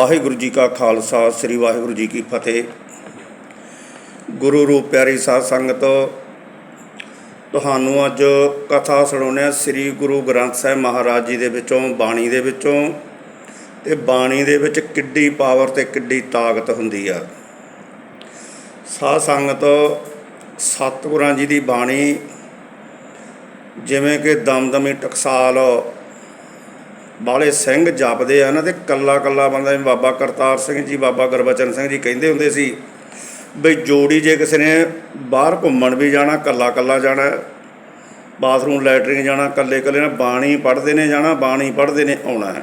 ਵਾਹਿਗੁਰੂ ਜੀ ਕਾ ਖਾਲਸਾ, ਸ੍ਰੀ ਵਾਹਿਗੁਰੂ ਜੀ ਕੀ ਫਤਿਹ। ਗੁਰੂ ਰੂਪ ਪਿਆਰੀ ਸਾਧ ਸੰਗਤ, ਤੁਹਾਨੂੰ ਅੱਜ ਕਥਾ ਸੁਣਾਉਂਦੇ ਹਾਂ ਸ੍ਰੀ ਗੁਰੂ ਗ੍ਰੰਥ ਸਾਹਿਬ ਮਹਾਰਾਜ ਜੀ ਦੇ ਵਿੱਚੋਂ, ਬਾਣੀ ਦੇ ਵਿੱਚੋਂ। ਤੇ ਬਾਣੀ ਦੇ ਵਿੱਚ ਕਿੱਡੀ ਪਾਵਰ ਤੇ ਕਿੱਡੀ ਤਾਕਤ ਹੁੰਦੀ ਆ। ਸਾਧ ਸੰਗਤ, ਸਤਿਗੁਰਾਂ ਜੀ ਦੀ ਬਾਣੀ, ਜਿਵੇਂ ਕਿ ਦਮਦਮੀ ਟਕਸਾਲ ਬਾਲੇ ਸਿੰਘ ਜਪਦੇ ਆ ਨਾ ਤੇ ਕੱਲਾ ਕੱਲਾ ਬੰਦਾ ਜਿਵੇਂ ਬਾਬਾ ਕਰਤਾਰ ਸਿੰਘ ਜੀ, ਬਾਬਾ ਗੁਰਬਚਨ ਸਿੰਘ ਜੀ ਕਹਿੰਦੇ ਹੁੰਦੇ ਸੀ ਬਈ ਜੋੜੀ ਜੇ ਕਿਸੇ ਨੇ ਬਾਹਰ ਘੁੰਮਣ ਵੀ ਜਾਣਾ, ਕੱਲਾ ਕੱਲਾ ਜਾਣਾ, ਬਾਥਰੂਮ ਲੈਟਰਿੰਗ ਜਾਣਾ, ਕੱਲੇ ਕੱਲੇ ਨਾਲ ਬਾਣੀ ਪੜ੍ਹਦੇ ਨੇ ਜਾਣਾ, ਬਾਣੀ ਪੜ੍ਹਦੇ ਨੇ ਆਉਣਾ ਹੈ।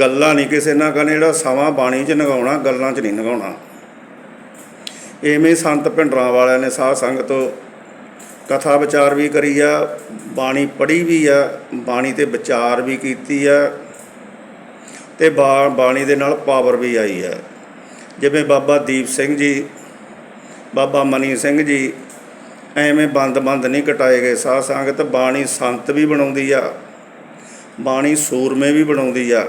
ਗੱਲਾਂ ਨਹੀਂ ਕਿਸੇ ਨਾਲ ਕਰਨੇ ਜਿਹੜਾ ਸਮਾਂ ਬਾਣੀ 'ਚ ਨਗਾਉਣਾ, ਗੱਲਾਂ 'ਚ ਨਹੀਂ ਨਗਾਉਣਾ। ਐਵੇਂ ਸੰਤ ਭਿੰਡਰਾਂ ਵਾਲਿਆਂ ਨੇ ਸਾਧ ਸੰਗਤ ਕਥਾ ਵਿਚਾਰ ਵੀ ਕਰੀ ਆ, ਬਾਣੀ ਪੜ੍ਹੀ ਵੀ ਆ, ਬਾਣੀ ਤੇ ਵਿਚਾਰ ਵੀ ਕੀਤੀ ਆ ਤੇ ਬਾਣੀ ਦੇ ਨਾਲ ਪਾਵਰ ਵੀ ਆਈ ਆ। ਜਿਵੇਂ ਬਾਬਾ ਦੀਪ ਸਿੰਘ ਜੀ, ਬਾਬਾ ਮਨੀ ਸਿੰਘ ਜੀ ਐਵੇਂ ਬੰਦ-ਬੰਦ ਨਹੀਂ ਕਟਾਏ ਗਏ ਸਾਧ ਸੰਗਤ, ਬਾਣੀ ਸੰਤ ਵੀ ਬਣਾਉਂਦੀ ਆ, ਬਾਣੀ ਸੂਰਮੇ ਵੀ ਬਣਾਉਂਦੀ ਆ।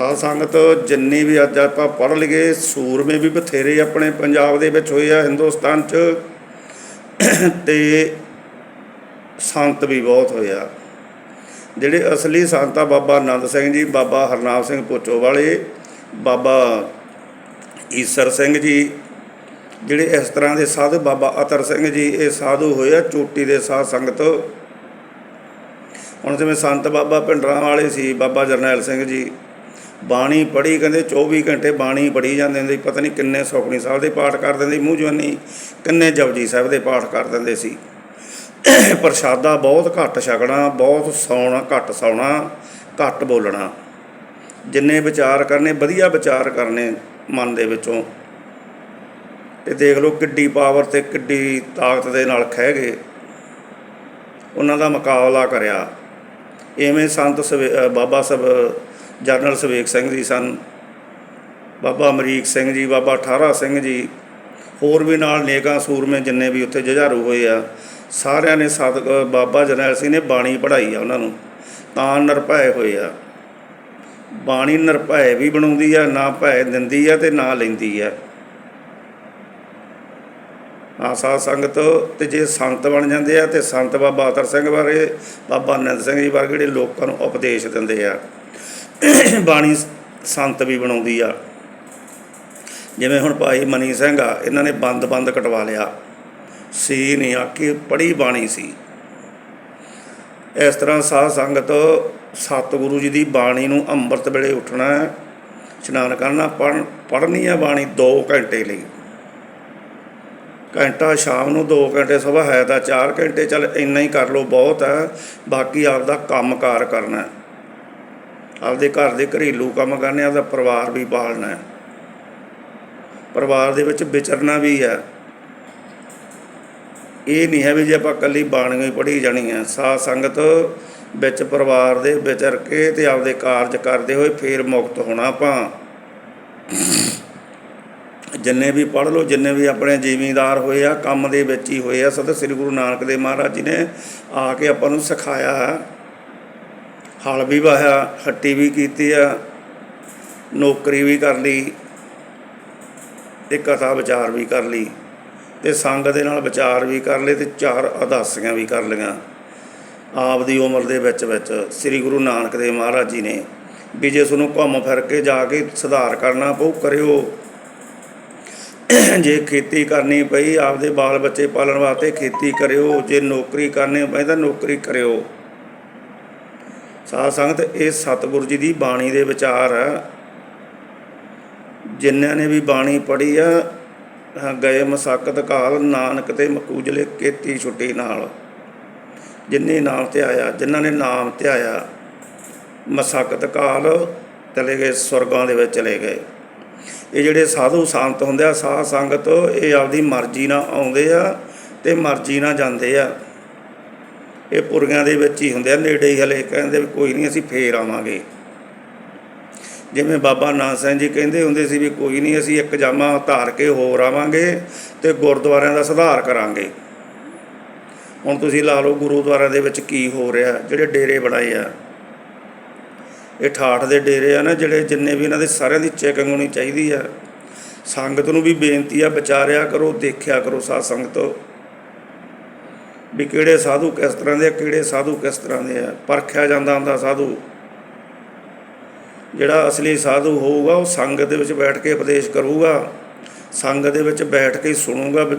ਸਾਧ ਸੰਗਤ, ਜਿੰਨੀ ਵੀ ਅੱਜ ਆਪਾਂ ਪੜ੍ਹ ਲਈਏ, ਸੂਰਮੇ ਵੀ ਬਥੇਰੇ ਆਪਣੇ ਪੰਜਾਬ ਦੇ ਵਿੱਚ ਹੋਏ ਆ, ਹਿੰਦੁਸਤਾਨ 'ਚ। ਤੇ ਸੰਤ ਵੀ ਬਹੁਤ ਹੋਇਆ ਜਿਹੜੇ ਅਸਲੀ ਸੰਤ ਆ, ਬਾਬਾ ਆਨੰਦ ਸਿੰਘ ਜੀ, ਬਾਬਾ ਹਰਨਾਮ ਸਿੰਘ ਪੋਚੋ ਵਾਲੇ ਬਾਬਾ ਈਸਰ ਸਿੰਘ ਜੀ, ਜਿਹੜੇ ਇਸ ਤਰ੍ਹਾਂ ਦੇ ਸਾਧੂ, ਬਾਬਾ ਅਤਰ ਸਿੰਘ ਜੀ, ਇਹ ਸਾਧੂ ਹੋਏ ਆ, ਚੋਟੀ ਦੇ ਸਾਧ ਸੰਗਤ। ਹੁਣ ਜਿਵੇਂ ਸੰਤ ਬਾਬਾ ਭਿੰਡਰਾਂ ਵਾਲੇ ਸੀ, ਬਾਬਾ ਜਰਨੈਲ ਸਿੰਘ ਜੀ ਬਾਣੀ ਪੜ੍ਹੀ, ਕਹਿੰਦੇ 24 ਘੰਟੇ ਬਾਣੀ ਪੜ੍ਹੀ ਜਾਂਦੇ ਹੁੰਦੇ ਸੀ, ਪਤਾ ਨਹੀਂ ਕਿੰਨੇ ਸੁਖਣੀ ਸਾਹਿਬ ਦੇ ਪਾਠ ਕਰ ਦਿੰਦੇ ਮੂੰਹ ਜਵਾਨੀ ਕਿੰਨੇ ਜਪਜੀ ਸਾਹਿਬ ਦੇ ਪਾਠ ਕਰ ਦਿੰਦੇ ਸੀ। ਪ੍ਰਸ਼ਾਦਾ ਬਹੁਤ ਘੱਟ ਛਕਣਾ, ਬਹੁਤ ਸੌਣਾ, ਘੱਟ ਸੌਣਾ, ਘੱਟ ਬੋਲਣਾ। ਜਿੰਨੇ ਵਿਚਾਰ ਕਰਨੇ, ਵਧੀਆ ਵਿਚਾਰ ਕਰਨੇ ਮਨ ਦੇ ਵਿੱਚੋਂ। ਤੇ ਦੇਖ ਲਓ ਕਿੱਡੀ ਪਾਵਰ ਤੇ ਕਿੱਡੀ ਤਾਕਤ ਦੇ ਨਾਲ ਖਹਿ ਗਏ। ਉਹਨਾਂ ਦਾ ਮੁਕਾਬਲਾ ਕਰਿਆ। ਐਵੇਂ ਸੰਤ ਸਵੇ- ਬਾਬਾ ਸਾਹਿਬ ਜਰਨਲ ਸਵੇਕ ਸਿੰਘ ਜੀ ਸਨ, ਬਾਬਾ ਅਮਰੀਕ ਸਿੰਘ ਜੀ, ਬਾਬਾ ਠਾਰਾ ਸਿੰਘ ਜੀ, ਹੋਰ ਵੀ ਨਾਲ ਨੇਕਾਂ ਸੂਰਮੇ ਜਿੰਨੇ ਵੀ ਉੱਥੇ ਜੁਝਾਰੂ ਹੋਏ ਆ, ਸਾਰਿਆਂ ਨੇ ਸਤ ਬਾਬਾ ਜਰਨੈਲ ਸਿੰਘ ਨੇ ਬਾਣੀ ਪੜ੍ਹਾਈ ਆ ਉਹਨਾਂ ਨੂੰ, ਤਾਂ ਨਿਰਭੈ ਹੋਏ ਆ। ਬਾਣੀ ਨਿਰਭੈ ਵੀ ਬਣਾਉਂਦੀ ਆ, ਨਾ ਭੈ ਦਿੰਦੀ ਆ ਤੇ ਨਾ ਲੈਂਦੀ ਆ। ਆ ਸੰਗਤ ਤੇ ਜੇ ਸੰਤ ਬਣ ਜਾਂਦੇ ਆ ਤੇ ਸੰਤ ਬਾਬਾ ਅਤਰ ਸਿੰਘ ਬਾਰੇ, ਬਾਬਾ ਆਨੰਦ ਸਿੰਘ ਜੀ ਵਰਗੇ ਜਿਹੜੇ ਲੋਕਾਂ ਨੂੰ ਉਪਦੇਸ਼ ਦਿੰਦੇ ਆ। ਬਾਣੀ ਸੰਤ ਵੀ ਬਣਾਉਂਦੀ ਆ। ਜਿਵੇਂ ਹੁਣ ਭਾਈ ਮਨੀ ਸਿੰਘ ਆ, ਇਹਨਾਂ ਨੇ ਬੰਦ-ਬੰਦ ਕਟਵਾ ਲਿਆ। ਸੀ ਨਹੀਂ ਆਕੀ ਪੜੀ ਬਾਣੀ ਸੀ। ਇਸ ਤਰ੍ਹਾਂ ਸਾਧ ਸੰਗਤ ਸਤਿਗੁਰੂ ਜੀ ਦੀ ਬਾਣੀ ਨੂੰ ਅੰਮ੍ਰਿਤ ਵੇਲੇ ਉੱਠਣਾ, ਇਸ਼ਨਾਨ ਕਰਨਾ, ਪੜ੍ਹ, ਪੜ੍ਹਨੀ ਹੈ ਬਾਣੀ 2 ਘੰਟੇ ਲਈ। ਘੰਟਾ ਸ਼ਾਮ ਨੂੰ 2 ਘੰਟੇ ਸਵੇਰ ਹੈ ਤਾਂ 4 ਘੰਟੇ, ਚੱਲ ਇੰਨਾ ਹੀ ਕਰ ਲਓ ਬਹੁਤ ਹੈ ਬਾਕੀ ਆਪਦਾ ਕੰਮਕਾਰ ਕਰਨਾ। ਆਪਦੇ ਘਰ ਦੇ ਘਰੇਲੂ ਕੰਮ ਕਰਨੇ, ਆਪਦਾ ਪਰਿਵਾਰ ਵੀ ਪਾਲਣਾ ਹੈ। ਪਰਿਵਾਰ ਦੇ ਵਿੱਚ ਵਿਚਰਨਾ ਵੀ ਹੈ। ਇਹ ਨਹੀਂ ਹੈ ਵੀ ਜੇ ਆਪਾਂ ਇਕੱਲੀ ਬਾਣੀ ਹੀ ਪੜ੍ਹੀ ਜਾਣੀ ਹੈ। ਸਾਧ ਸੰਗਤ ਵਿੱਚ ਪਰਿਵਾਰ ਦੇ ਵਿਚਰ ਕੇ ਤੇ ਆਪਦੇ ਕਾਰਜ ਕਰਦੇ ਹੋਏ ਫੇਰ ਮੁਕਤ ਹੋਣਾ ਆਪਾਂ। ਜਿੰਨੇ ਵੀ ਪੜ੍ਹ ਲਓ, ਜਿੰਨੇ ਵੀ ਆਪਣੇ ਜ਼ਿਮੀਂਦਾਰ ਹੋਏ ਆ, ਕੰਮ ਦੇ ਵਿੱਚ ਹੀ ਹੋਏ ਆ, ਸਤ ਸ੍ਰੀ ਗੁਰੂ ਨਾਨਕ ਦੇਵ ਮਹਾਰਾਜ ਜੀ ਨੇ ਆ ਕੇ ਆਪਾਂ ਨੂੰ ਸਿਖਾਇਆ ਹੈ। ਹਲ ਵੀ ਵਾਹਿਆ, ਹੱਟੀ ਵੀ ਕੀਤੀ ਆ, ਨੌਕਰੀ ਵੀ ਕਰ ਲਈ ਤੇ ਕਥਾ ਵਿਚਾਰ ਵੀ ਕਰ ਲਈ ਤੇ ਸੰਗ ਦੇ ਨਾਲ ਵਿਚਾਰ ਵੀ ਕਰ ਲਏ ਤੇ ਚਾਰ ਅਦਾਸੀਆਂ ਵੀ ਕਰ ਲਈਆਂ। ਆਪ ਦੀ ਉਮਰ ਦੇ ਵਿੱਚ ਵਿੱਚ ਸ੍ਰੀ ਗੁਰੂ ਨਾਨਕ ਦੇਵ ਮਹਾਰਾਜ ਜੀ ਨੇ ਵੀ ਜੇ ਤੁਹਾਨੂੰ ਘੁੰਮ ਫਿਰ ਕੇ ਜਾ ਕੇ ਸੁਧਾਰ ਕਰਨਾ ਪਊ, ਕਰਿਓ। ਜੇ ਖੇਤੀ ਕਰਨੀ ਪਈ, ਆਪਦੇ ਬਾਲ ਬੱਚੇ ਪਾਲਣ ਵਾਸਤੇ ਖੇਤੀ ਕਰਿਓ, ਜੇ ਨੌਕਰੀ ਕਰਨੀ ਪਈ ਤਾਂ ਨੌਕਰੀ ਕਰਿਓ। ਸਾਧ ਸੰਗਤ, ਇਹ ਸਤਿਗੁਰੂ ਜੀ ਦੀ ਬਾਣੀ ਦੇ ਵਿਚਾਰ ਆ। ਜਿਨ੍ਹਾਂ ਨੇ ਵੀ ਬਾਣੀ ਪੜ੍ਹੀ ਆ ਗਏ ਮਸਾਕਤ ਕਾਲ, ਨਾਨਕ ਤੇ ਮਕੂਜਲੇ ਕੀਤੀ ਛੁੱਟੀ ਨਾਲ। ਜਿਨ੍ਹਾਂ ਨੇ ਨਾਮ ਧਿਆਇਆ ਜਿਨ੍ਹਾਂ ਨੇ ਨਾਮ ਧਿਆਇਆ ਮਸਾਕਤ ਕਾਲ ਚਲੇ ਗਏ, ਸਵਰਗਾਂ ਦੇ ਵਿੱਚ ਚਲੇ ਗਏ। ਇਹ ਜਿਹੜੇ ਸਾਧੂ ਸੰਤ ਹੁੰਦੇ ਆ, ਸਾਧ ਸੰਗਤ, ਇਹ ਆਪਦੀ ਮਰਜ਼ੀ ਨਾਲ ਆਉਂਦੇ ਆ ਤੇ ਮਰਜ਼ੀ ਨਾਲ ਜਾਂਦੇ ਆ। ਇਹ ਪੁਰੀਆਂ ਦੇ ਵਿੱਚ ਹੀ ਹੁੰਦੇ ਆ, ਨੇੜੇ ਹੀ ਹਲੇ ਕਹਿੰਦੇ ਵੀ ਕੋਈ ਨਹੀਂ, ਅਸੀਂ ਫੇਰ ਆਵਾਂਗੇ। ਜਿਵੇਂ ਬਾਬਾ ਨਾਨਕ ਸਿੰਘ ਜੀ ਕਹਿੰਦੇ ਹੁੰਦੇ ਸੀ ਵੀ ਕੋਈ ਨਹੀਂ, ਅਸੀਂ ਇੱਕ ਜਾਮਾ ਧਾਰ ਕੇ ਹੋਰ ਆਵਾਂਗੇ ਤੇ ਗੁਰਦੁਆਰਿਆਂ ਦਾ ਸੁਧਾਰ ਕਰਾਂਗੇ। ਹੁਣ ਤੁਸੀਂ ਲਾ ਲਓ ਗੁਰਦੁਆਰਿਆਂ ਦੇ ਵਿੱਚ ਕੀ ਹੋ ਰਿਹਾ, ਜਿਹੜੇ ਡੇਰੇ ਬਣਾਏ ਆ। ਇਹ ਠਾਠ ਦੇ ਡੇਰੇ ਆ ਨਾ, ਜਿਹੜੇ ਜਿੰਨੇ ਵੀ ਇਹਨਾਂ ਦੇ ਸਾਰਿਆਂ ਦੀ ਚੈਕਿੰਗ ਹੋਣੀ ਚਾਹੀਦੀ ਆ। ਸੰਗਤ ਨੂੰ ਵੀ ਬੇਨਤੀ ਆ, ਵਿਚਾਰਿਆ ਕਰੋ, ਦੇਖਿਆ ਕਰੋ ਸਾਧ ਸੰਗਤ। ਵੀ ਕਿਹੜੇ ਸਾਧੂ ਕਿਸ ਤਰ੍ਹਾਂ ਦੇ ਆ, ਕਿਹੜੇ ਸਾਧੂ ਕਿਸ ਤਰ੍ਹਾਂ ਦੇ ਆ। ਪਰਖਿਆ ਜਾਂਦਾ ਹੁੰਦਾ ਸਾਧੂ। ਜਿਹੜਾ ਅਸਲੀ ਸਾਧੂ ਹੋਊਗਾ, ਉਹ ਸੰਗਤ ਦੇ ਵਿੱਚ ਬੈਠ ਕੇ ਉਪਦੇਸ਼ ਕਰੂਗਾ। ਸੰਗਤ ਦੇ ਵਿੱਚ ਬੈਠ ਕੇ ਸੁਣੂਗਾ ਵੀ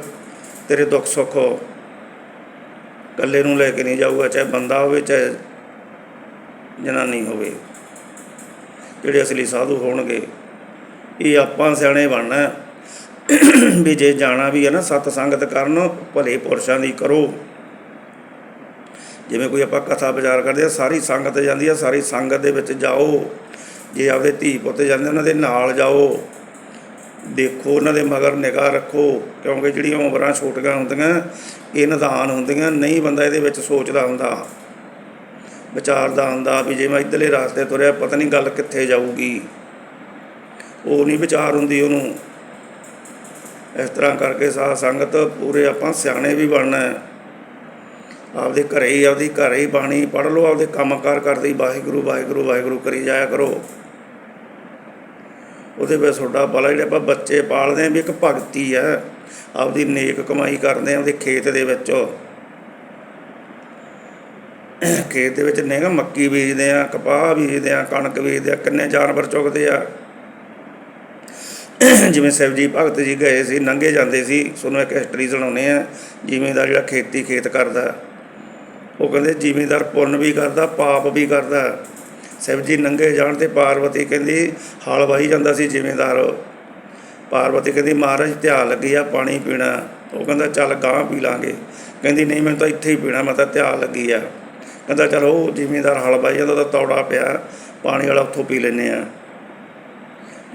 ਤੇਰੇ ਦੁੱਖ ਸੁੱਖ ਇਕੱਲੇ ਨੂੰ ਲੈ ਕੇ ਨਹੀਂ ਜਾਊਗਾ, ਚਾਹੇ ਬੰਦਾ ਹੋਵੇ, ਚਾਹੇ ਜਨਾਨੀ ਹੋਵੇ। ਜਿਹੜੇ ਅਸਲੀ ਸਾਧੂ ਹੋਣਗੇ, ਇਹ ਆਪਾਂ ਸਿਆਣੇ ਬਣਨਾ ਵੀ ਜੇ ਜਾਣਾ ਵੀ ਹੈ ਨਾ ਸਤ ਸੰਗਤ ਕਰਨ, ਭਲੇ ਪੁਰਸ਼ਾਂ ਦੀ ਕਰੋ। ਜਿਵੇਂ ਕੋਈ ਆਪਾਂ ਕਥਾ ਵਿਚਾਰ ਕਰਦੇ ਆ, ਸਾਰੀ ਸੰਗਤ ਜਾਂਦੀ ਆ, ਸਾਰੀ ਸੰਗਤ ਦੇ ਵਿੱਚ ਜਾਓ। ਜੇ ਆਪਦੇ ਧੀ ਪੁੱਤ ਜਾਂਦੇ ਉਹਨਾਂ ਦੇ ਨਾਲ ਜਾਓ। ਦੇਖੋ, ਉਹਨਾਂ ਦੇ ਮਗਰ ਨਿਗਾਹ ਰੱਖੋ, ਕਿਉਂਕਿ ਜਿਹੜੀਆਂ ਉਮਰਾਂ ਛੋਟੀਆਂ ਹੁੰਦੀਆਂ, ਇਹ ਨਿਦਾਨ ਹੁੰਦੀਆਂ, ਨਹੀਂ ਬੰਦਾ ਇਹਦੇ ਵਿੱਚ ਸੋਚਦਾ ਹੁੰਦਾ। ਵਿਚਾਰਦਾ ਹੁੰਦਾ ਵੀ ਜੇ ਮੈਂ ਇੱਧਰਲੇ ਰਸਤੇ ਤੁਰਿਆ, ਪਤਾ ਨਹੀਂ ਗੱਲ ਕਿੱਥੇ ਜਾਊਗੀ। ਉਹ ਨਹੀਂ ਵਿਚਾਰ ਹੁੰਦੀ ਉਹਨੂੰ। ਇਸ ਤਰ੍ਹਾਂ ਕਰਕੇ ਸਾਧ ਸੰਗਤ ਪੂਰੇ ਆਪਾਂ ਸਿਆਣੇ ਵੀ ਬਣਨਾ ਹੈ। ਆਪਦੇ ਘਰੇ ਹੀ, ਆਪਦੀ ਘਰੇ ਹੀ ਬਾਣੀ ਪੜ੍ਹ ਲਓ, ਆਪਦੇ ਕੰਮਕਾਰ ਕਰਦੇ ਹੀ, ਵਾਹਿਗੁਰੂ ਵਾਹਿਗੁਰੂ ਵਾਹਿਗੁਰੂ ਕਰੀ ਜਾਇਆ ਕਰੋ। ਉਹਦੇ ਵਿੱਚ ਤੁਹਾਡਾ ਭਲਾ ਜਿਹੜੇ ਆਪਾਂ ਬੱਚੇ ਪਾਲਦੇ ਆ ਵੀ ਇੱਕ ਭਗਤੀ ਹੈ ਆਪਦੀ ਨੇਕ ਕਮਾਈ ਕਰਦੇ ਆ ਉਹਦੇ ਖੇਤ ਦੇ ਵਿੱਚ। ਖੇਤ ਦੇ ਵਿੱਚ ਨੇਗਾ ਮੱਕੀ ਬੀਜਦੇ ਆ, ਕਪਾਹ ਬੀਜਦੇ ਆ, ਕਣਕ ਬੀਜਦੇ ਆ, ਕਿੰਨੇ ਜਾਨਵਰ ਚੁਗਦੇ ਆ। ਜਿਵੇਂ ਸਿਵਜੀ ਭਗਤ ਜੀ ਗਏ ਸੀ, ਨੰਗੇ ਜਾਂਦੇ ਸੀ, ਤੁਹਾਨੂੰ ਇੱਕ ਹਿਸਟਰੀ ਸੁਣਾਉਂਦੇ ਆ ਦਾ ਜਿਹੜਾ ਖੇਤੀ ਖੇਤ ਕਰਦਾ। ਉਹ ਕਹਿੰਦੇ ਜ਼ਿਮੀਂਦਾਰ ਪੁੰਨ ਵੀ ਕਰਦਾ, ਪਾਪ ਵੀ ਕਰਦਾ। ਸਿਵਜੀ ਨੰਗੇ ਜਾਣ ਤੇ ਪਾਰਵਤੀ ਕਹਿੰਦੀ, ਹਲ ਵਾਹੀ ਜਾਂਦਾ ਸੀ ਜ਼ਿਮੀਂਦਾਰ। ਪਾਰਵਤੀ ਕਹਿੰਦੀ, ਮਹਾਰਾਜ ਧਿਆ ਲੱਗੀ ਆ ਪਾਣੀ ਪੀਣਾ। ਉਹ ਕਹਿੰਦਾ, ਚੱਲ ਗਾਂ ਪੀ ਲਾਂਗੇ। ਕਹਿੰਦੀ, ਨਹੀਂ ਮੈਨੂੰ ਤਾਂ ਇੱਥੇ ਹੀ ਪੀਣਾ, ਮੈਂ ਤਾਂ ਧਿਆ ਲੱਗੀ ਆ। ਕਹਿੰਦਾ, ਚਲ ਉਹ ਜ਼ਿਮੀਂਦਾਰ ਹਲ ਵਾਹੀ ਜਾਂਦਾ ਤਾਂ ਤੌੜਾ ਪਿਆ, ਪਾਣੀ ਵਾਲਾ ਉੱਥੋਂ ਪੀ ਲੈਨੇ ਆ।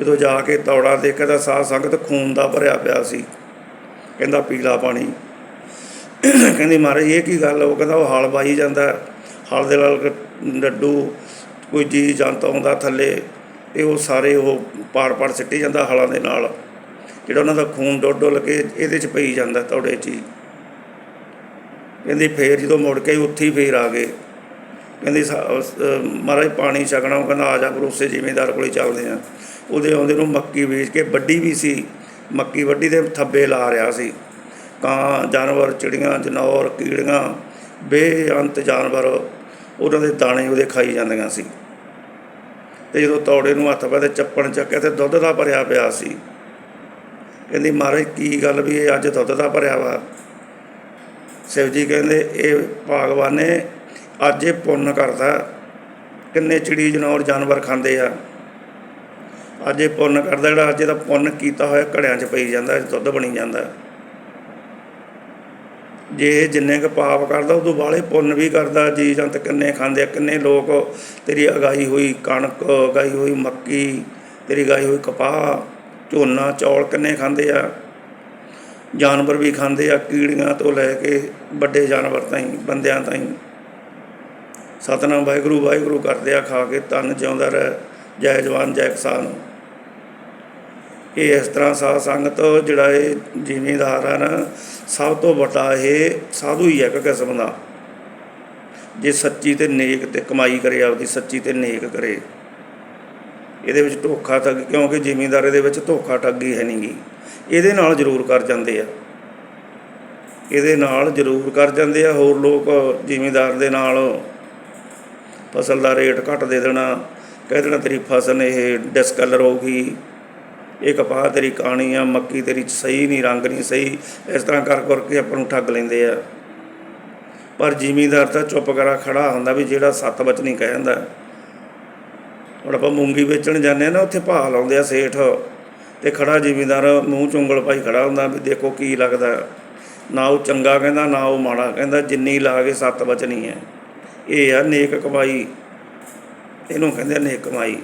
ਜਦੋਂ ਜਾ ਕੇ ਤੌੜਾ ਦੇਖਿਆ ਤਾਂ ਸਾਧ ਸੰਗਤ ਖੂਨ ਦਾ ਭਰਿਆ ਪਿਆ ਸੀ। ਕਹਿੰਦਾ ਪੀਲਾ ਪਾਣੀ। ਕਹਿੰਦੀ ਮਹਾਰਾਜ, ਇਹ ਕੀ ਗੱਲ ਉਹ ਕਹਿੰਦਾ ਉਹ ਹਲ ਵਾਹੀ ਜਾਂਦਾ, ਹਲ ਦੇ ਨਾਲ ਡੱਡੂ ਕੋਈ ਜੀ ਜੰਤ ਆਉਂਦਾ ਥੱਲੇ, ਇਹ ਉਹ ਸਾਰੇ ਉਹ ਪਾੜ ਪਾੜ ਸਿੱਟੀ ਜਾਂਦਾ ਹਲਾਂ ਦੇ ਨਾਲ। ਜਿਹੜਾ ਉਹਨਾਂ ਦਾ ਖੂਨ ਡੁੱਲ ਡੁੱਲ ਕੇ ਇਹਦੇ 'ਚ ਪਈ ਜਾਂਦਾ ਤੌੜੇ 'ਚ ਕਹਿੰਦੀ ਫੇਰ ਜਦੋਂ ਮੁੜ ਕੇ ਉੱਥੇ ਹੀ ਫੇਰ ਆ ਗਏ। ਕਹਿੰਦੀ ਸਾ- ਮਹਾਰਾਜ ਪਾਣੀ ਛਕਣਾ, ਉਹ ਕਹਿੰਦਾ ਆ ਜਾ ਕਰੋਸੇ ਜ਼ਿਮੀਂਦਾਰ ਕੋਲੇ ਚੱਲਦੇ ਆ ਉਹਦੇ ਆਉਂਦੇ ਨੂੰ ਮੱਕੀ ਵੇਚ ਕੇ ਵੱਡੀ ਵੀ ਸੀ, ਮੱਕੀ ਵੱਡੀ ਦੇ ਥੱਬੇ ਲਾ ਰਿਹਾ ਸੀ। ਕਾਂ, ਜਾਨਵਰ, ਚਿੜੀਆਂ, ਜਨੌਰ, ਕੀੜੀਆਂ, ਬੇਅੰਤ ਜਾਨਵਰ, ਉਹਨਾਂ ਦੇ ਦਾਣੇ ਉਹਦੇ ਖਾਈ ਜਾਂਦੀਆਂ ਸੀ। ਤੇ ਜਦੋਂ ਤੌੜੇ ਨੂੰ ਹੱਥ ਪਾ ਤੇ ਚੱਪਣ ਚੱਕਿਆ ਤੇ ਦੁੱਧ ਦਾ ਭਰਿਆ ਪਿਆ ਸੀ। ਕਹਿੰਦੀ, ਮਹਾਰਾਜ, ਕੀ ਗੱਲ ਵੀ ਇਹ ਅੱਜ ਦੁੱਧ ਦਾ ਭਰਿਆ ਵਾ? ਸ਼ਿਵ ਜੀ ਕਹਿੰਦੇ, ਇਹ ਭਗਵਾਨ ਨੇ ਅੱਜ ਇਹ ਪੁੰਨ ਕਰਦਾ ਕਿੰਨੇ ਚਿੜੀ, ਜਨੌਰ, ਜਾਨਵਰ ਖਾਂਦੇ ਆ। ਅੱਜ ਇਹ ਪੁੰਨ ਕਰਦਾ ਜਿਹੜਾ ਅੱਜ ਇਹਦਾ ਪੁੰਨ ਕੀਤਾ ਹੋਇਆ ਘੜਿਆਂ 'ਚ ਪਈ ਜਾਂਦਾ ਦੁੱਧ ਬਣੀ ਜਾਂਦਾ। ਜੇ ਇਹ ਜਿੰਨੇ ਕ ਪਾਪ ਕਰਦਾ, ਉਦੋਂ ਬਾਲੇ ਪੁੰਨ ਵੀ ਕਰਦਾ, ਜੀ ਜੰਤ ਕਿੰਨੇ ਖਾਂਦੇ ਆ, ਕਿੰਨੇ ਲੋਕ ਤੇਰੀ ਅਗਾਈ ਹੋਈ ਕਣਕ ਅਗਾਈ ਹੋਈ ਮੱਕੀ, ਤੇਰੀ ਅਗਾਈ ਹੋਈ ਕਪਾਹ, ਝੋਨਾ, ਚੌਲ ਕਿੰਨੇ ਖਾਂਦੇ ਆ? ਜਾਨਵਰ ਵੀ ਖਾਂਦੇ ਆ, ਕੀੜੀਆਂ ਤੋਂ ਲੈ ਕੇ ਵੱਡੇ ਜਾਨਵਰ ਤਾਈਂ, ਬੰਦਿਆਂ ਤਾਈਂ। ਸਤਨਾਮ ਵਾਹਿਗੁਰੂ ਵਾਹਿਗੁਰੂ ਕਰਦੇ ਆ, ਖਾ ਕੇ ਤਨ ਜਿਉਂਦਾ ਰਹਿ। ਜੈ ਜਵਾਨ, ਜੈ ਕਿਸਾਨ। ਇਹ ਇਸ ਤਰ੍ਹਾਂ ਸਾਧ ਸੰਗਤ ਜਿਹੜਾ ਇਹ ਜ਼ਿਮੀਂਦਾਰ ਹੈ ਨਾ ਸਭ ਤੋਂ ਵੱਡਾ ਇਹ ਸਾਧੂ ਹੀ ਹੈ ਇੱਕ ਕਿਸਮ ਦਾ। ਜੇ ਸੱਚੀ ਤੇ ਨੇਕ ਤੇ ਕਮਾਈ ਕਰੇ, ਆਪਦੀ ਸੱਚੀ ਤੇ ਨੇਕ ਕਰੇ। ਇਹਦੇ ਵਿੱਚ ਧੋਖਾ ਠੱਗ, ਕਿਉਂਕਿ ਜ਼ਿਮੀਂਦਾਰ ਦੇ ਵਿੱਚ ਧੋਖਾ ਠੱਗੀ ਹੈ ਨਹੀਂਗੀ ਇਹਦੇ ਨਾਲ ਜ਼ਰੂਰ ਕਰ ਜਾਂਦੇ ਆ। ਇਹਦੇ ਨਾਲ ਜ਼ਰੂਰ ਕਰ ਜਾਂਦੇ ਆ। ਹੋਰ ਲੋਕ ਜ਼ਿਮੀਂਦਾਰ ਦੇ ਨਾਲ ਫਸਲ ਦਾ ਰੇਟ ਘੱਟ ਦੇ ਦੇਣਾ, ਕਹਿ ਦੇਣਾ ਤੇਰੀ ਫਸਲ ਇਹ ਡਿਸਕਲਰ ਹੋਊਗੀ ਇਹ ਕਪਾਹ ਤੇਰੀ ਕਾਣੀ ਆ, ਮੱਕੀ ਤੇਰੀ ਸਹੀ ਨਹੀਂ, ਰੰਗ ਨਹੀਂ ਸਹੀ, ਇਸ ਤਰ੍ਹਾਂ ਕਰ ਕਰਕੇ ਆਪਾਂ ਨੂੰ ਠੱਗ ਲੈਂਦੇ ਆ। ਪਰ ਜ਼ਿਮੀਂਦਾਰ ਤਾਂ ਚੁੱਪ ਕਰਾ ਖੜਾ ਹੁੰਦਾ ਵੀ ਜਿਹੜਾ ਸੱਤ ਬਚਨੀ ਕਹਿ ਜਾਂਦਾ ਹੁਣ ਆਪਾਂ ਮੂੰਗੀ ਵੇਚਣ ਜਾਂਦੇ ਆ ਨਾ, ਉੱਥੇ ਭਾਅ ਲਾਉਂਦੇ ਆ ਸੇਠ। ਤੇ ਖੜਾ ਜ਼ਿਮੀਂਦਾਰ ਮੂੰਹ ਚੁੰਗਲ ਉਂਗਲ ਪਾਈ ਖੜਾ ਹੁੰਦਾ ਵੀ ਦੇਖੋ ਕੀ ਲੱਗਦਾ। ਨਾ ਉਹ ਚੰਗਾ ਕਹਿੰਦਾ, ਨਾ ਉਹ ਮਾੜਾ ਕਹਿੰਦਾ, ਜਿੰਨੀ ਲਾ ਕੇ ਸੱਤ ਬਚਨੀ ਹੈ। ਇਹ ਆ ਨੇਕ ਕਮਾਈ। ਇਹਨੂੰ ਕਹਿੰਦੇ ਨੇਕ ਕਮਾਈ।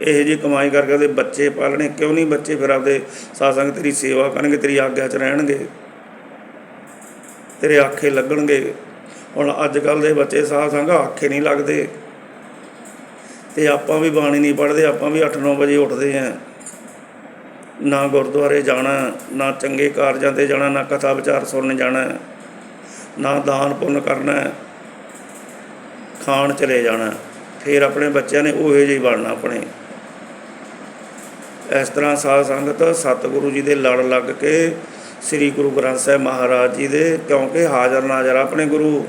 ਇਹੋ ਜੀ ਕਮਾਈ ਕਰਕੇ ਉਹਦੇ ਬੱਚੇ ਪਾਲਣੇ, ਕਿਉਂ ਨਹੀਂ ਬੱਚੇ ਫਿਰ ਆਪਦੇ ਸਾਸੰਗ ਤੇਰੀ ਸੇਵਾ ਕਰਨਗੇ, ਤੇਰੀ ਆਗਿਆ 'ਚ ਰਹਿਣਗੇ, ਤੇਰੇ ਆਖੇ ਲੱਗਣਗੇ। ਹੁਣ ਅੱਜ ਕੱਲ ਦੇ ਬੱਚੇ ਸਾਸੰਗ ਆਖੇ ਨਹੀਂ ਲੱਗਦੇ। ਤੇ ਆਪਾਂ ਵੀ ਬਾਣੀ ਨਹੀਂ ਪੜ੍ਹਦੇ, ਆਪਾਂ ਵੀ 8-9 ਵਜੇ ਉੱਠਦੇ ਆਂ ਨਾ ਗੁਰਦੁਆਰੇ ਜਾਣਾ, ਨਾ ਚੰਗੇ ਕਾਰਜਾਂ ਤੇ ਜਾਣਾ, ਨਾ ਕਥਾ ਵਿਚਾਰ ਸੁਣਨ ਜਾਣਾ, ਨਾ ਦਾਨ ਪੁੰਨ ਕਰਨਾ, ਖਾਣ ਚਲੇ ਜਾਣਾ। ਫਿਰ ਆਪਣੇ ਬੱਚਿਆਂ ਨੇ ਉਹੋ ਜਿਹੀ ਬਣਨਾ ਆਪਣੇ। ਇਸ ਤਰ੍ਹਾਂ ਸਾਧ ਸੰਗਤ ਸਤਿਗੁਰੂ ਜੀ ਦੇ ਲੜ ਲੱਗ ਕੇ ਸ੍ਰੀ ਗੁਰੂ ਗ੍ਰੰਥ ਸਾਹਿਬ ਮਹਾਰਾਜ ਜੀ ਦੇ, ਕਿਉਂਕਿ ਹਾਜ਼ਰ ਨਾਜ਼ਰ ਆਪਣੇ ਗੁਰੂ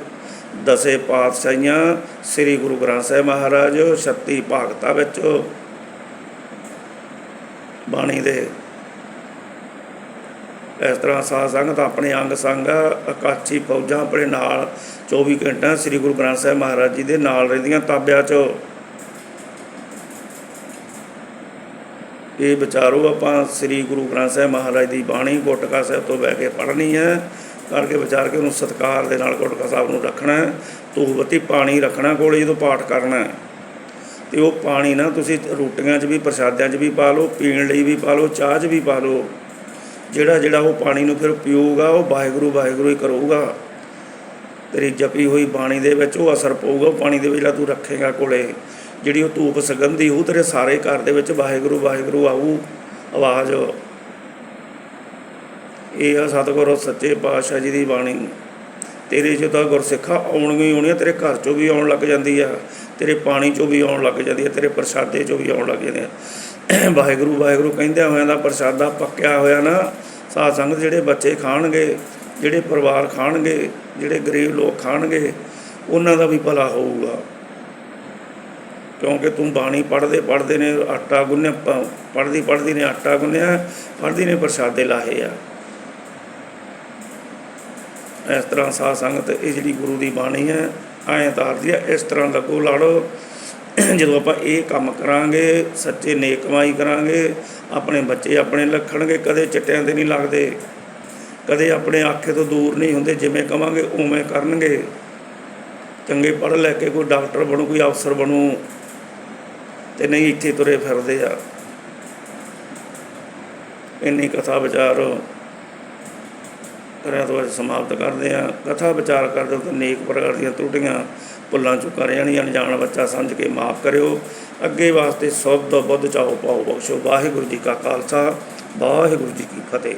ਦਸੇ ਪਾਤਸ਼ਾਹੀਆਂ ਸ੍ਰੀ ਗੁਰੂ ਗ੍ਰੰਥ ਸਾਹਿਬ ਮਹਾਰਾਜ 36 ਭਾਗਤਾ ਵਿੱਚ ਬਾਣੀ ਦੇ। ਇਸ ਤਰ੍ਹਾਂ ਸਾਧ ਸੰਗਤ ਆਪਣੇ ਅੰਗ ਸੰਗ ਅਕਾਚੀ ਫੌਜਾਂ ਆਪਣੇ ਨਾਲ 24 ਘੰਟਾ ਸ੍ਰੀ ਗੁਰੂ ਗ੍ਰੰਥ ਸਾਹਿਬ ਮਹਾਰਾਜ ਜੀ ਦੇ ਨਾਲ ਰਹਿੰਦੀਆਂ, ਤਾਬਿਆਂ 'ਚ। ਇਹ ਵਿਚਾਰੋ ਆਪਾਂ ਸ੍ਰੀ ਗੁਰੂ ਗ੍ਰੰਥ ਸਾਹਿਬ ਮਹਾਰਾਜ ਦੀ ਬਾਣੀ ਗੁਟਕਾ ਸਾਹਿਬ ਤੋਂ ਬਹਿ ਕੇ ਪੜ੍ਹਨੀ ਹੈ, ਕਰਕੇ ਵਿਚਾਰ ਕੇ ਉਹਨੂੰ ਸਤਿਕਾਰ ਦੇ ਨਾਲ ਗੁਟਕਾ ਸਾਹਿਬ ਨੂੰ ਰੱਖਣਾ ਹੈ, ਧੂਪਬੱਤੀ ਪਾਣੀ ਰੱਖਣਾ ਕੋਲੇ ਜਦੋਂ ਪਾਠ ਕਰਨਾ ਹੈ। ਤੇ ਉਹ ਪਾਣੀ ਨਾ ਤੁਸੀਂ ਰੋਟੀਆਂ 'ਚ ਵੀ, ਪ੍ਰਸ਼ਾਦਿਆਂ 'ਚ ਵੀ ਪਾ ਲਓ, ਪੀਣ ਲਈ ਵੀ ਪਾ ਲਓ, ਚਾਹ 'ਚ ਵੀ ਪਾ ਲਓ। ਜਿਹੜਾ ਜਿਹੜਾ ਉਹ ਪਾਣੀ ਨੂੰ ਫਿਰ ਪੀਊਗਾ, ਉਹ ਵਾਹਿਗੁਰੂ ਵਾਹਿਗੁਰੂ ਹੀ ਕਰੂਗਾ। ਤੇਰੀ ਜਪੀ ਹੋਈ ਬਾਣੀ ਦੇ ਵਿੱਚ ਉਹ ਅਸਰ ਪਊਗਾ, ਉਹ ਪਾਣੀ ਦੇ ਵਿੱਚ ਜਿਹੜਾ ਤੂੰ ਰੱਖੇਗਾ ਕੋਲੇ। ਜਿਹੜੀ ਉਹ ਧੂਪ ਸੁਗੰਧੀ ਉਹ ਤੇਰੇ ਸਾਰੇ ਘਰ ਦੇ ਵਿੱਚ ਵਾਹਿਗੁਰੂ ਵਾਹਿਗੁਰੂ ਆਊ, ਆਵਾਜ਼। ਇਹ ਆ ਸਤਿਗੁਰੂ, ਸੱਚੇ ਪਾਤਸ਼ਾਹ ਜੀ ਦੀ ਬਾਣੀ। ਤੇਰੇ ਚ ਤਾਂ ਗੁਰਸਿੱਖਾ ਆਉਣਗੀਆਂ ਹੀ ਆਉਣੀਆਂ ਤੇਰੇ ਘਰ ਚੋਂ ਵੀ ਆਉਣ ਲੱਗ ਜਾਂਦੀ ਆ, ਤੇਰੇ ਪਾਣੀ ਚੋਂ ਵੀ ਆਉਣ ਲੱਗ ਜਾਂਦੀ ਆ, ਤੇਰੇ ਪ੍ਰਸ਼ਾਦੇ ਚੋਂ ਵੀ ਆਉਣ ਲੱਗ ਜਾਂਦੇ ਆ। ਵਾਹਿਗੁਰੂ ਵਾਹਿਗੁਰੂ ਕਹਿੰਦਿਆਂ ਹੋਇਆਂ ਦਾ ਪ੍ਰਸ਼ਾਦਾ ਪੱਕਿਆ ਹੋਇਆ ਨਾ, ਸਾਧ ਸੰਗਤ ਜਿਹੜੇ ਬੱਚੇ ਖਾਣਗੇ, ਜਿਹੜੇ ਪਰਿਵਾਰ ਖਾਣਗੇ, ਜਿਹੜੇ ਗਰੀਬ ਲੋਕ ਖਾਣਗੇ, ਉਹਨਾਂ ਦਾ ਵੀ ਭਲਾ ਹੋਊਗਾ। ਕਿਉਂਕਿ ਤੂੰ ਬਾਣੀ ਪੜ੍ਹਦੇ ਪੜ੍ਹਦੇ ਨੇ ਆਟਾ ਗੁੰਨਿਆ, ਪ- ਪੜ੍ਹਦੀ ਪੜ੍ਹਦੀ ਨੇ ਆਟਾ ਗੁੰਨਿਆ, ਪੜ੍ਹਦੀ ਨੇ ਪ੍ਰਸ਼ਾਦੇ ਲਾਹੇ ਆ। ਇਸ ਤਰ੍ਹਾਂ ਸਾਧ ਸੰਗਤ ਇਹ ਜਿਹੜੀ ਗੁਰੂ ਦੀ ਬਾਣੀ ਹੈ, ਐਂ ਤਾਰਦੀ ਹੈ ਇਸ ਤਰ੍ਹਾਂ ਲੱਗੋ ਲਾੜੋ, ਜਦੋਂ ਆਪਾਂ ਇਹ ਕੰਮ ਕਰਾਂਗੇ, ਸੱਚੇ ਨੇਕ ਕਮਾਈ ਕਰਾਂਗੇ, ਆਪਣੇ ਬੱਚੇ ਆਪਣੇ ਲੱਖਣਗੇ, ਕਦੇ ਚਿੱਟਿਆਂ ਤੇ ਨਹੀਂ ਲੱਗਦੇ, ਕਦੇ ਆਪਣੇ ਆਖੇ ਤੋਂ ਦੂਰ ਨਹੀਂ ਹੁੰਦੇ, ਜਿਵੇਂ ਕਵਾਂਗੇ ਉਵੇਂ ਕਰਨਗੇ। ਚੰਗੇ ਪੜ੍ਹ ਲੈ ਕੇ ਕੋਈ ਡਾਕਟਰ ਬਣੂ, ਕੋਈ ਅਫਸਰ ਬਣੂ ਤੇ ਨਹੀਂ ਇੱਥੇ ਤੁਰੇ ਫਿਰਦੇ ਆ। ਇੰਨੀ ਕਥਾ ਵਿਚਾਰ ਕਰਿਆ ਤੋਂ ਅੱਜ ਸਮਾਪਤ ਕਰਦੇ ਆ। ਕਥਾ ਵਿਚਾਰ ਕਰਦੇ ਹੋ ਤਾਂ ਨੇਕ ਪ੍ਰਕਾਰ ਦੀਆਂ ਤਰੁੱਟੀਆਂ ਭੁੱਲਾਂ ਚੁੱਕਾਂ ਰਹਿਣੀਆਂ ਅਣਜਾਣ ਬੱਚਾ ਸਮਝ ਕੇ ਮਾਫ ਕਰਿਓ। ਅੱਗੇ ਵਾਸਤੇ ਸੁੱਧ ਬੁੱਧ ਚਾਹੋ ਪਾਓ ਬਖਸ਼ੋ। ਵਾਹਿਗੁਰੂ ਜੀ ਕਾ ਖਾਲਸਾ, ਵਾਹਿਗੁਰੂ ਜੀ ਕੀ ਫਤਿਹ।